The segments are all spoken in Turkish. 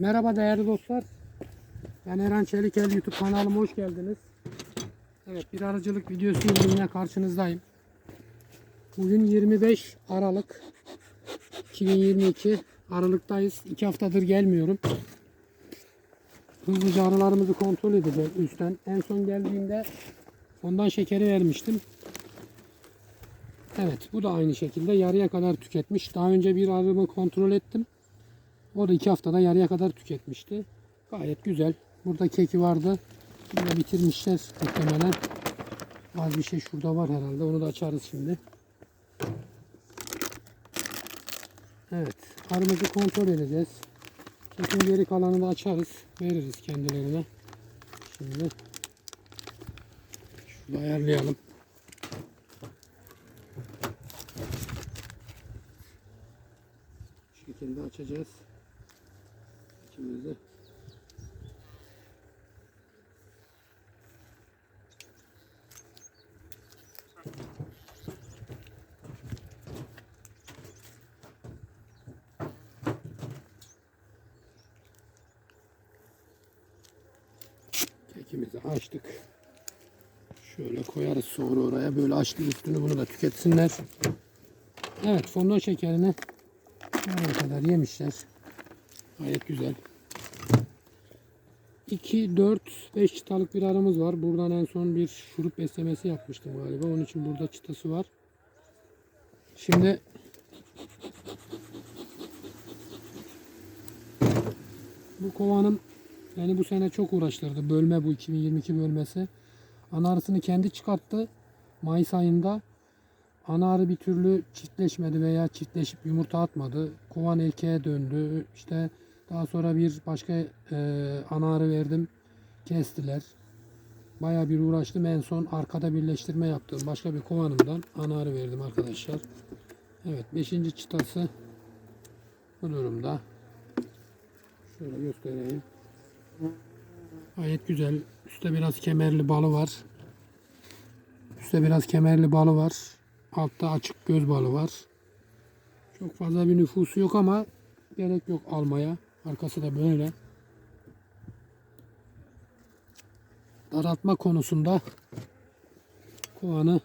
Merhaba değerli dostlar. Ben Eren Çelikel YouTube kanalıma hoş geldiniz. Evet bir arıcılık videosu yine karşınızdayım. Bugün 25 Aralık 2022 Aralık'tayız. 2 haftadır gelmiyorum. Hızlıca arılarımızı kontrol edeceğiz üstten. En son geldiğimde ondan şekeri vermiştim. Evet bu da aynı şekilde yarıya kadar tüketmiş. Daha önce bir arımı kontrol ettim. O da iki haftada yarıya kadar tüketmişti. Gayet güzel. Burada keki vardı. Bunu da bitirmişler muhtemelen. Az bir şey şurada var herhalde. Onu da açarız şimdi. Evet. Arımızı kontrol edeceğiz. Kekin geri kalanını da açarız. Veririz kendilerine. Şimdi şurada ayarlayalım. Şekilde açacağız. İkimizi. Kekimizi açtık. Şöyle koyarız sonra oraya. Böyle açtık üstünü bunu da tüketsinler. Evet fondon şekerini buraya kadar yemişler. Gayet güzel. 2, 4, 5 çıtalık bir aramız var. Buradan en son bir şurup beslemesi yapmıştım galiba. Onun için burada çıtası var. Şimdi bu kovanım beni bu sene çok uğraştırdı. Bölme bu 2022 bölmesi. Ana arısını kendi çıkarttı. Mayıs ayında. Ana arı bir türlü çiftleşmedi veya çiftleşip yumurta atmadı. Kovan erkeğe döndü. İşte daha sonra bir başka e, ana arı verdim. Kestiler. Bayağı bir uğraştım. En son arkada birleştirme yaptığım başka bir kovanımdan ana arı verdim arkadaşlar. Evet 5. çıtası bu durumda. Şöyle göstereyim. Gayet güzel. Üstte biraz kemerli balı var. Üstte biraz kemerli balı var. Altta açık göz balı var. Çok fazla bir nüfusu yok ama gerek yok almaya. Arkası da böyle. Daraltma konusunda kovanı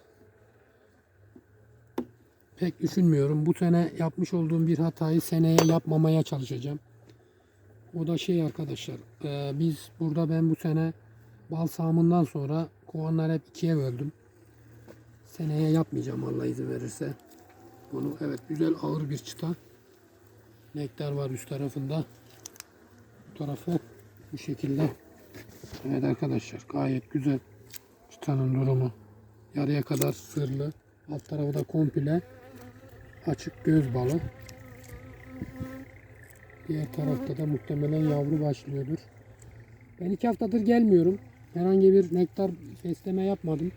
pek düşünmüyorum. Bu sene yapmış olduğum bir hatayı seneye yapmamaya çalışacağım. O da şey arkadaşlar. e, biz burada ben bu sene bal sağımından sonra kovanları hep ikiye böldüm. Seneye yapmayacağım Allah izin verirse. Bunu evet güzel ağır bir çıta. Nektar var üst tarafında. Tarafı bu şekilde. Evet arkadaşlar gayet güzel. Çıtanın durumu. Yarıya kadar sırlı. Alt tarafı da komple açık göz balı. Diğer tarafta da muhtemelen yavru başlıyordur. Ben iki haftadır gelmiyorum. Herhangi bir nektar besleme yapmadım.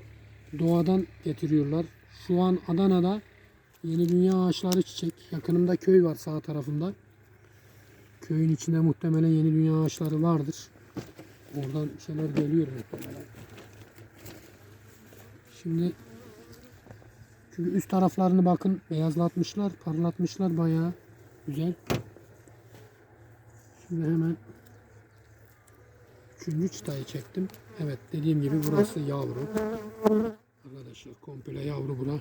Doğadan getiriyorlar. Şu an Adana'da yeni dünya ağaçları çiçek. Yakınımda köy var sağ tarafında. Köyün içinde muhtemelen yeni dünya ağaçları vardır. Oradan şeyler geliyor muhtemelen. Şimdi çünkü üst taraflarını bakın beyazlatmışlar, parlatmışlar bayağı güzel. Şimdi hemen üçüncü çıtayı çektim. Evet dediğim gibi burası yavru. Arkadaşlar komple yavru bura.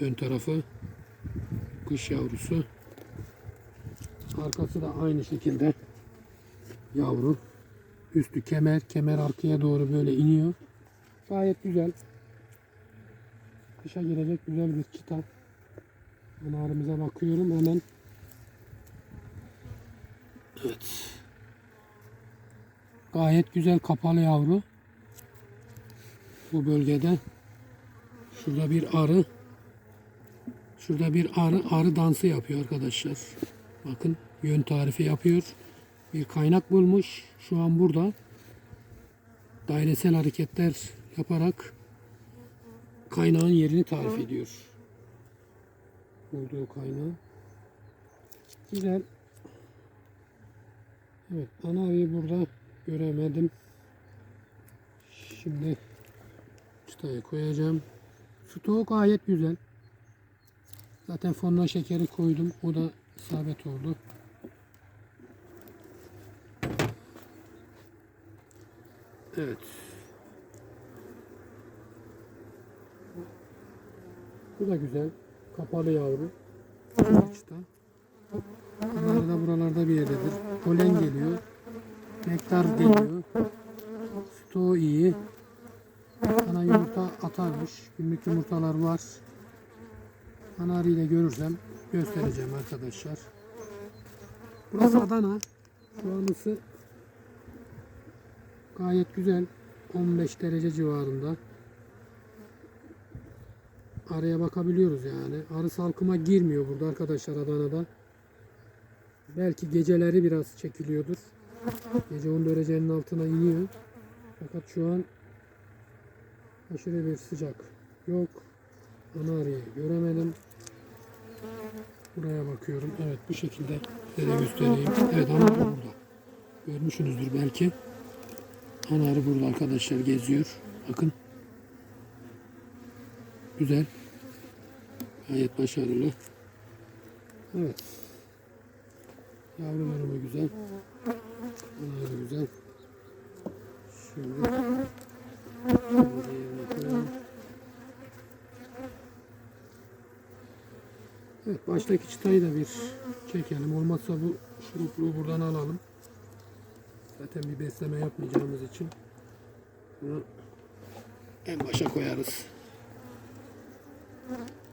Ön tarafı kış yavrusu. Arkası da aynı şekilde yavru. Üstü kemer, kemer arkaya doğru böyle iniyor. Gayet güzel. Kışa girecek güzel bir çıta. Anarımıza bakıyorum hemen. Evet. Gayet güzel kapalı yavru. Bu bölgede. Şurada bir arı. Şurada bir arı arı dansı yapıyor arkadaşlar. Bakın yön tarifi yapıyor. Bir kaynak bulmuş. Şu an burada. Dairesel hareketler yaparak kaynağın yerini tarif ediyor. Bulduğu kaynağı. Güzel. Evet ana arıyı burada göremedim. Şimdi çıtayı koyacağım. Stoğu gayet güzel. Zaten fondan şekeri koydum. O da isabet oldu. Evet. Bu da güzel. Kapalı yavru. Açta. Bunlar buralarda bir yerdedir. Polen geliyor. Nektar geliyor. Stoğu iyi. Ana yumurta atarmış. Günlük yumurtalar var. Ana görürsem göstereceğim arkadaşlar. Burası Adana. Şu ısı gayet güzel. 15 derece civarında. Araya bakabiliyoruz yani. Arı salkıma girmiyor burada arkadaşlar Adana'da. Belki geceleri biraz çekiliyordur. Gece 10 derecenin altına iniyor. Fakat şu an aşırı bir sıcak yok. Ana arıyı göremedim. Buraya bakıyorum. Evet bu şekilde size göstereyim. Evet ana arı burada. Görmüşsünüzdür belki. Ana arı burada arkadaşlar geziyor. Bakın. Güzel. Gayet başarılı. Evet. Yavru durumu güzel. Ana arı güzel. Şunu da yerine koyalım. Evet baştaki çıtayı da bir çekelim. Olmazsa bu şurupluğu buradan alalım. Zaten bir besleme yapmayacağımız için bunu en başa koyarız.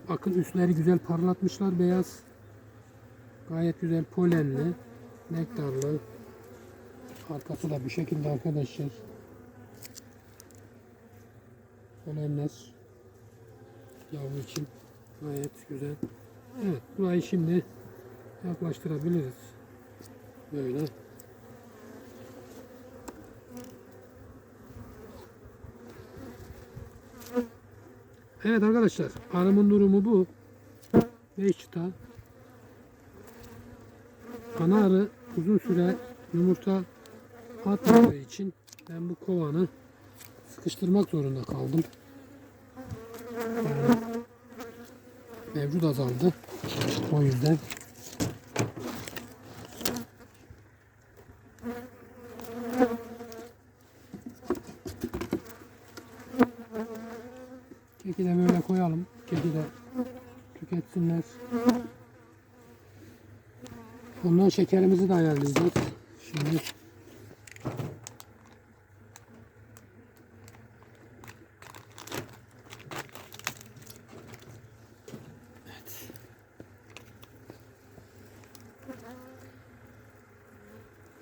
Bakın üstleri güzel parlatmışlar beyaz. Gayet güzel polenli, nektarlı. Arkası da bu şekilde arkadaşlar. Polenler yavru için gayet güzel. Evet burayı şimdi yaklaştırabiliriz. Böyle. Evet arkadaşlar arımın durumu bu. 5 çıta. Ana arı uzun süre yumurta atmadığı için ben bu kovanı sıkıştırmak zorunda kaldım. Yani mevcut azaldı. O yüzden keki de böyle koyalım. Keki de tüketsinler. Ondan şekerimizi de ayarlayacağız. Şimdi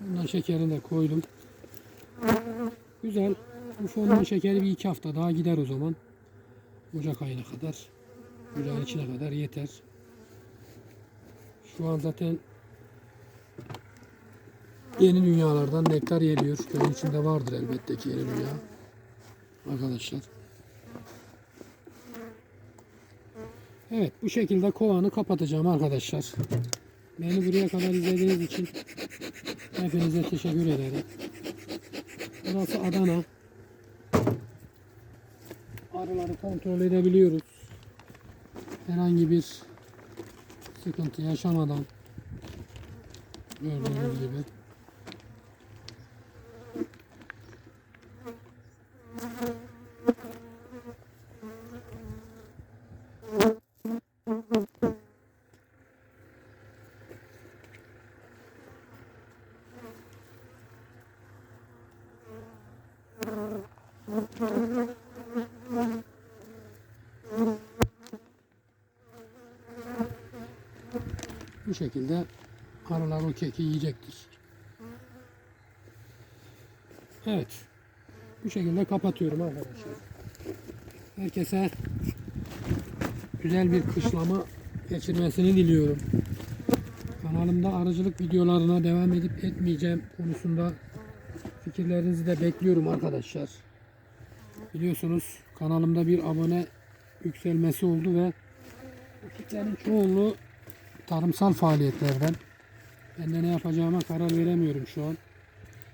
Bundan şekerini de koydum. Güzel. Bu fondan şekeri bir iki hafta daha gider o zaman. Ocak ayına kadar. Ocağın içine kadar yeter. Şu an zaten yeni dünyalardan nektar geliyor. Köyün içinde vardır elbette ki yeni dünya. Arkadaşlar. Evet bu şekilde kovanı kapatacağım arkadaşlar. Beni buraya kadar izlediğiniz için hepinize teşekkür ederim. Burası Adana. Arıları kontrol edebiliyoruz. Herhangi bir sıkıntı yaşamadan gördüğünüz gibi. Bu şekilde arılar o keki yiyecektir. Evet. Bu şekilde kapatıyorum arkadaşlar. Herkese güzel bir kışlama geçirmesini diliyorum. Kanalımda arıcılık videolarına devam edip etmeyeceğim konusunda fikirlerinizi de bekliyorum arkadaşlar. Biliyorsunuz kanalımda bir abone yükselmesi oldu ve bu kitlerin çoğunluğu tarımsal faaliyetlerden. Ben de ne yapacağıma karar veremiyorum şu an.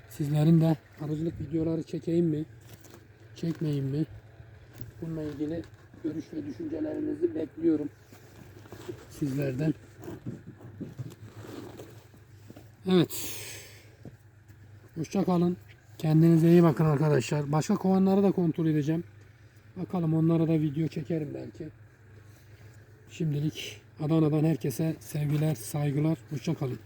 Sizlerin de arıcılık videoları çekeyim mi? Çekmeyeyim mi? Bununla ilgili görüş ve düşüncelerinizi bekliyorum. Sizlerden. Evet. Hoşça kalın. Kendinize iyi bakın arkadaşlar. Başka kovanları da kontrol edeceğim. Bakalım onlara da video çekerim belki. Şimdilik Adana'dan herkese sevgiler, saygılar. Hoşça kalın.